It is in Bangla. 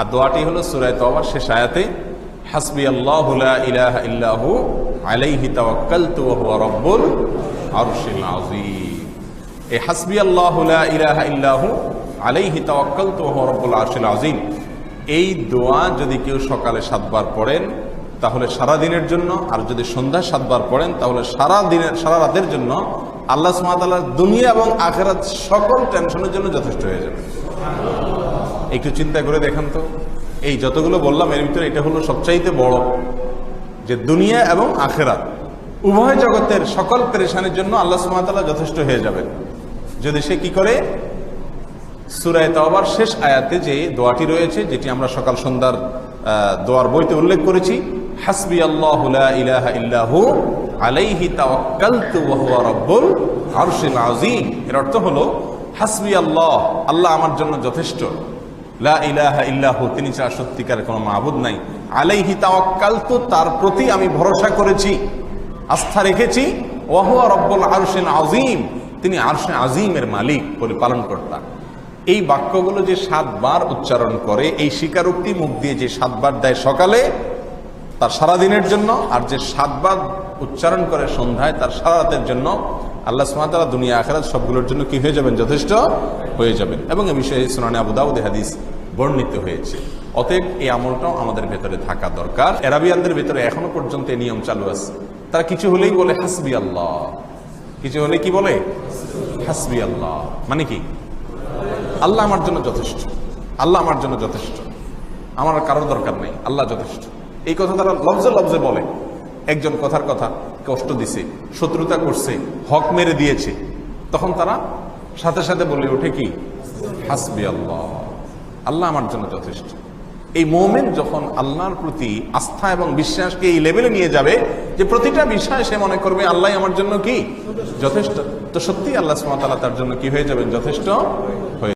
আর দোয়াটি হলো সুরায় তওবার শেষ আয়াতে, হাসবি আল্লাহু ইলাহা ইল্লাহু আলাইহি তাওয়াক্কালতু ওয়া হুয়া রাব্বুল আরশিল আযীম। এই হাসবি আল্লাহু ইলাহা ইল্লাহু আলাইহি তাওয়াক্কালতু ওয়া হুয়া রাব্বুল আরশিল আযীম। এই দোয়া যদি কেউ সকালে সাতবার পড়েন, তাহলে সারা দিনের জন্য, আর যদি সন্ধ্যায় সাতবার পড়েন, তাহলে সারা দিনের, সারা রাতের জন্য আল্লাহ সুবহানাহু দুনিয়া এবং আখেরাত সকল টেনশনের জন্য যথেষ্ট হয়ে যাবে। একটু চিন্তা করে দেখান তো। এই যতগুলো বললাম, এর ভিতরে এটা হলো সবচাইতে বড় যে দুনিয়া এবং আখেরাত। উভয় জগতের সকল পেরেশানির জন্য আল্লাহ সুমাতাল্লাহ যথেষ্ট হয়ে যাবেন। যদি সে কি করে? সুরায় তাওবার শেষ আয়াতে যে দোয়াটি রয়েছে, যেটি আমরা সকাল সন্ধ্যার দোয়ার বইতে উল্লেখ করেছি হাসবি আল্লাহ ইলাহা আলাইহি তাওয়াক্কালতু এর অর্থ হলো হাসবি আল্লাহ আল্লাহ আমার জন্য যথেষ্ট। তিনি ছাড়া সত্যিকারের কোনো মাহবুদ নাই। আলাইহি তাওয়াক্কালতু, তার প্রতি আমি ভরসা করেছি, আস্থা রেখেছি। ওয়াহুয়া রব্বুল আরশিল আযীম, তিনি আরশে আজিমের মালিক পরিপালন কর্তা এই বাক্যগুলো যে সাতবার উচ্চারণ করে, এই স্বীকারোক্তি মুখ দিয়ে যে সাতবার দেয় সকালে, তার সারা দিনের জন্য, আর যে সাতবার উচ্চারণ করে সন্ধ্যায়, তার সারা রাতের জন্য, আল্লাহ সুমাতারা দুনিয়া আখেরাত সবগুলোর জন্য কি হয়ে যাবেন? যথেষ্ট হয়ে যাবেন। এবং এ বিষয়ে সুনানি আবুদাউদ হাদিস বর্ণিত হয়েছে। অতএব এই আমলটাও আমাদের ভেতরে থাকা দরকার। এরাবিয়ানদের ভেতরে এখনও পর্যন্ত এই নিয়ম চালু আছে। তারা কিছু হলেই বলে, হাসবি আল্লাহ। কিছু হলে কি বলে? হাসবি আল্লাহ। মানে কি? আল্লাহ আমার জন্য যথেষ্ট। আল্লাহ আমার জন্য যথেষ্ট। আমার কারোর দরকার নেই। আল্লাহ যথেষ্ট। এই কথা তারা লফজে লফজে বলে। একজন কথার কথা কষ্ট দিছে, শত্রুতা করছে, হক মেরে দিয়েছে। তখন তারা সাথে সাথে বলে ওঠে কি? হাসবি আল্লাহ। আল্লাহ আমার জন্য যথেষ্ট। এই মোমেন যখন আল্লাহর প্রতি আস্থা এবং বিশ্বাসকে এই লেভেলে নিয়ে যাবে যে প্রতিটা বিষয় সে মনে করবে, আল্লাহ আমার জন্য কি? যথেষ্ট। তো সত্যি আল্লাহ সুমাতালা তার জন্য কি হয়ে যাবেন? যথেষ্ট হয়ে